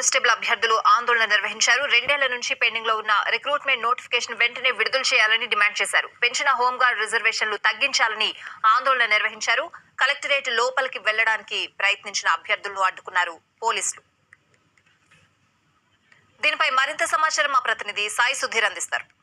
Constable అభ్యర్థులు ఆందోళన నిర్వహించారు. రెండేళ్ళ నుంచి పెండింగ్లో ఉన్న రిక్రూట్మెంట్ నోటిఫికేషన్ వెంటనే విడుదల చేయాలని డిమాండ్ చేశారు. పెంచిన హోంగార్డ్ రిజర్వేషన్లు తగ్గించాలని ఆందోళన నిర్వహించారు. కలెక్టరేట్ లోపలికి వెళ్ళడానికి ప్రయత్నించిన అభ్యర్థులను అడ్డుకున్నారు పోలీసులు. దీనిపై మరింత సమాచారం మా ప్రతినిధి సాయి సుధీర్ అందిస్తారు.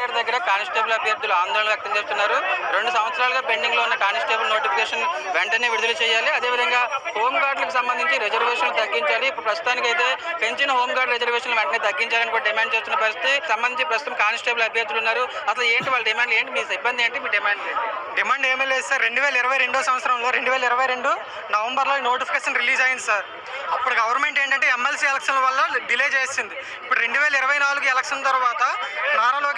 గారి దగ్గర కానిస్టేబుల్ అభ్యర్థులు ఆందోళన వ్యక్తం చేస్తున్నారు. రెండు సంవత్సరాలుగా పెండింగ్లో ఉన్న కానిస్టేబుల్ నోటిఫికేషన్ వెంటనే విడుదల చేయాలి. అదేవిధంగా హోమ్ గార్డులకు సంబంధించి రిజర్వేషన్లు తగ్గించాలి. ఇప్పుడు ప్రస్తుతానికి అయితే పెంచిన హోంగార్డ్ రిజర్వేషన్లు వెంటనే తగ్గించాలని కూడా డిమాండ్ చేస్తున్న పరిస్థితి. సంబంధించి ప్రస్తుతం కానిస్టేబుల్ అభ్యర్థులు ఉన్నారు. అసలు ఏంటి వాళ్ళ డిమాండ్ ఏంటి మీ ఇబ్బంది ఏంటి మీ డిమాండ్? డిమాండ్ ఏమీ లేదు సార్. రెండు వేల ఇరవై రెండో సంవత్సరంలో రెండు వేల ఇరవై రెండు నవంబర్లో నోటిఫికేషన్ రిలీజ్ అయింది సార్. అప్పుడు గవర్నమెంట్ ఏంటంటే ఎమ్మెల్సీ ఎలక్షన్ వల్ల డిలే చేసింది. ఇప్పుడు రెండు వేల ఇరవై నాలుగు ఎలక్షన్ తర్వాత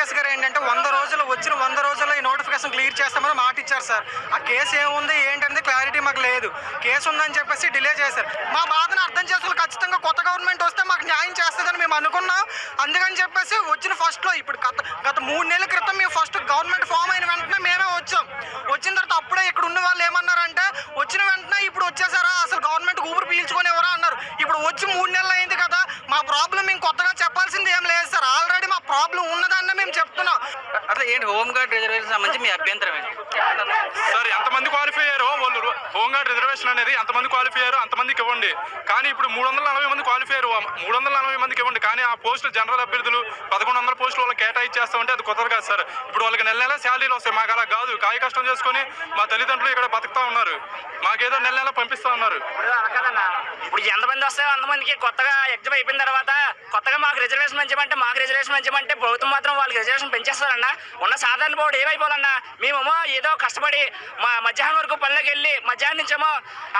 లోకేష్ గారు ఏంటంటే వంద రోజులు వచ్చిన వంద రోజుల్లో ఈ నోటిఫికేషన్ క్లియర్ చేస్తామని మాట ఇచ్చారు సార్. ఆ కేసు ఏముంది ఏంటనేది క్లారిటీ మాకు లేదు. కేసు ఉందని చెప్పేసి డిలే చేశారు. మా బాధను అర్థం చేసుకుని ఖచ్చితంగా కొత్త గవర్నమెంట్ వస్తే మాకు న్యాయం చేస్తుందని మేము అనుకున్నాం. అందుకని చెప్పేసి వచ్చిన ఫస్ట్లో ఇప్పుడు గత గత మూడు నెలల క్రితం మేము ఫస్ట్ గవర్నమెంట్ ఫామ్ అయిన వెంటనే మేమే వచ్చాం. వచ్చిన తర్వాత అప్పుడే ఇక్కడ ఉన్న వాళ్ళు ఏమన్నారంటే వచ్చిన వెంటనే ఇప్పుడు వచ్చేసారా? అసలు గవర్నమెంట్ ఊపిరి పీల్చుకునేవరా అన్నారు. ఇప్పుడు వచ్చి మూడు నెలలు అయింది కదా మా ప్రాబ్లం మేము కొత్తగా చెప్పాల్సింది ఏం లేదు సార్ ఆల్రెడీ మా ప్రాబ్లం ఉన్నదాన్నే మేము అసలు ఏంటి? హోమ్ గార్డ్ రిజర్వేషన్ సంబంధించి మీ అభ్యంతరం ఏంటి? సార్ ఎంతమంది క్వాలిఫై అయ్యారో వాళ్ళు హోంగార్డ్ రిజర్వేషన్ అనేది ఎంతమంది క్వాలిఫై అయ్యారో అంతమందికి ఇవ్వండి. కానీ ఇప్పుడు మూడు వందల నలభై మంది క్వాలిఫై అయ్యారు. మూడు వందల నలభై మందికి ఇవ్వండి. కానీ ఆ పోస్టులు జనరల్ అభ్యర్థులు పదకొండు వందల పోస్టులు వాళ్ళకి కేటాయించేస్తామంటే అది కుదరదు కాదు సార్. ఇప్పుడు వాళ్ళకి నెల నెల శాలరీలు వస్తాయి. మాకు అలా కాదు. కాయ కష్టం చేసుకొని మా తల్లిదండ్రులు ఇక్కడ బతుకుతా ఉన్నారు. మాకేదో నెల నెల పంపిస్తా ఉన్నారు. ఇప్పుడు ఎంతమంది వస్తాయో అంతమందికి కొత్తగా ఎగ్జామ్ అయిపోయిన తర్వాత కొత్తగా మాకు రిజర్వేషన్ పెంచమంటే మాకు రిజర్వేషన్ పెంచమంటే ప్రభుత్వం మాత్రం వాళ్ళకి రిజర్వేషన్ పెంచేస్తారన్న. ఉన్న సాధారణ పౌరుడు ఏమైపోవాలన్నా మేమేమో ఏదో కష్టపడి మా మధ్యాహ్నం వరకు పనులకు వెళ్ళి మధ్యాహ్నం నుంచేమో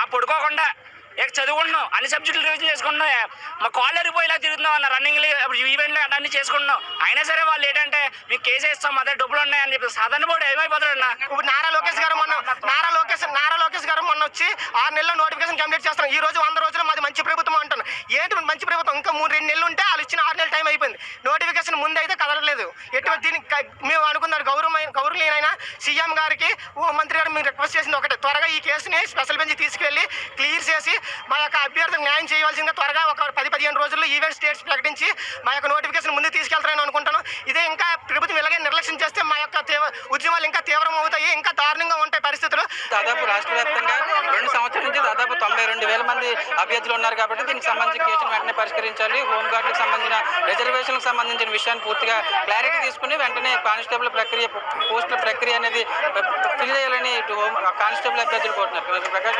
ఆ పడుకోకుండా ఇక చదువుకుంటున్నాం. అన్ని సబ్జెక్టులు రివిజన్ చేసుకుంటున్నాం. మా కాల్ ఎరిగిపోయేలా తిరుగుతున్నాం అన్న రన్నింగ్లు ఈవెంట్లు అన్ని చేసుకుంటున్నాం. అయినా సరే వాళ్ళు ఏంటంటే మీకు కేసు వేస్తాం అదే డబ్బులు ఉన్నాయని చెప్పి సాధారణ బోర్డు ఏమైపోతాడు అన్న? ఇప్పుడు నారా లోకేష్ గారు మొన్న నారా లోకేష్ నారా లోకేష్ గారు మొన్న వచ్చి ఆరు నెలల నోటిఫికేషన్ కంప్లీట్ చేస్తాం ఈ రోజు వంద రోజులు మాది మంచి ప్రభుత్వం ఏంటి మంచి ప్రభుత్వం? ఇంకా మూడు రెండు నెలలు ఉంటే వాళ్ళు ఇచ్చిన ఆరు నెలల టైం అయిపోయింది. నోటిఫికేషన్ ముందు అయితే కదలలేదు ఎటువంటి దీనికి మేము అనుకున్నారు గౌరవమైన గౌరవనీయమైన సీఎం గారికి ఓ మంత్రి గారు మేము రిక్వెస్ట్ చేసింది ఒకటే. త్వరగా ఈ కేసుని స్పెషల్ బెంచ్ తీసుకెళ్ళి క్లియర్ చేసి మా యొక్క అభ్యర్థులకు న్యాయం చేయవలసిందిగా త్వరగా ఒక పది పదిహేను రోజుల్లో ఈవెంట్ స్టేట్స్ ప్రకటించి మా యొక్క నోటిఫికేషన్ ముందు తీసుకెళ్తారని అనుకుంటాను ఇదే ఇంకా ప్రభుత్వం ఇలాగే నిర్లక్ష్యం చేస్తే మా యొక్క ఉద్యమాలు ఇంకా తీవ్రం అవుతాయి ఇంకా దారుణంగా ఉంటాయి పరిస్థితులు. దాదాపు రాష్ట్ర వ్యాప్తంగా దాదాపు రెండు వేల మంది అభ్యర్థులు ఉన్నారు కాబట్టి దీనికి సంబంధించి కేసును వెంటనే పరిష్కరించాలి. హోంగార్డులకు సంబంధించిన రిజర్వేషన్లకు సంబంధించిన విషయాన్ని పూర్తిగా క్లారిటీ తీసుకుని వెంటనే కానిస్టేబుల్ ప్రక్రియ పోస్టుల ప్రక్రియ అనేది ఫిల్ చేయాలని హోమ్ కానిస్టేబుల్ అభ్యర్థులు కోరుతున్నారు. ప్రకాష్